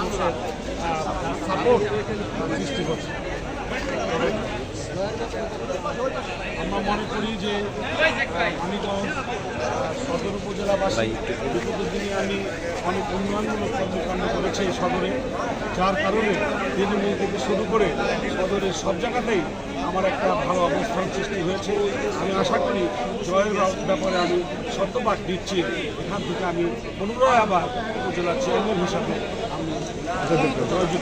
মানুষের সাপোর্ট। সৃষ্টি করছে। আমরা মনে করি যে আমি সদর উপজেলাবাসী দিনে আমি অনেক উন্নয়নমূলক কর্মকাণ্ড করেছি এই সদরে যার কারণে দিদিমণি থেকে শুরু করে সদরের সব জায়গাতেই আমার একটা ভালো অবস্থান সৃষ্টি হয়েছে। আমি আশা করি জয়ের ব্যাপারে আমি শতভাগ দিচ্ছি এখান থেকে আমি পুনরায় আবার উপজেলার চেয়ারম্যান হিসাবে আমি জয়যুক্ত।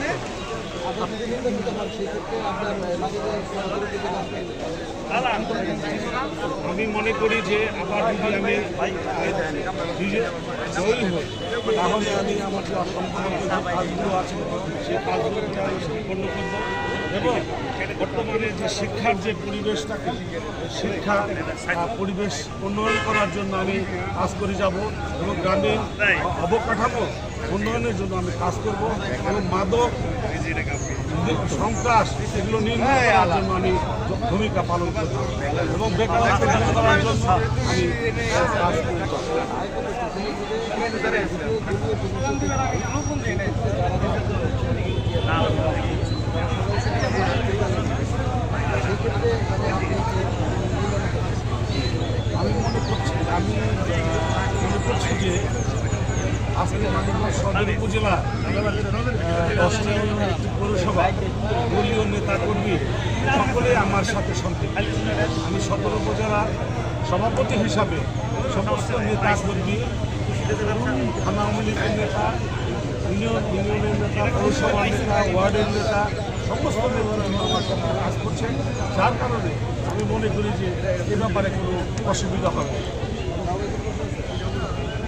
আমি মনে করি যে আবার যদি আমি জয়ী হই, তাহলে আমি আমার যে অসম্পূর্ণ কাজগুলো আছে সেই কাজগুলোকে আমি সম্পন্ন করব। এবং বর্তমানে যে শিক্ষার যে পরিবেশটাকে শিক্ষা পরিবেশ উন্নয়ন করার জন্য আমি কাজ করে যাব এবং গ্রামীণ অবকাঠামো উন্নয়নের জন্য আমি কাজ করব এবং মাদক, সন্ত্রাস, এগুলো নির্মূল করার জন্য আমি ভূমিকা পালন করব এবং বেকারত্ব করার জন্য আমি কাজ করব। যে আজকে মানিকগঞ্জ সদর উপজেলা দশটা পৌরসভা, দলীয় নেতা কর্মী সকলে আমার সাথে সম্পৃক্ত। আমি সদর উপজেলার সভাপতি হিসাবে সমস্ত নেতা কর্মী থানা আওয়ামী লীগের নেতা, ইউনিয়ন ইউনিয়নের নেতা, পৌরসভার নেতা, ওয়ার্ডের নেতা, সমস্ত কাজ করছেন। যার কারণে আমি মনে করি যে এ ব্যাপারে কোনো অসুবিধা হবে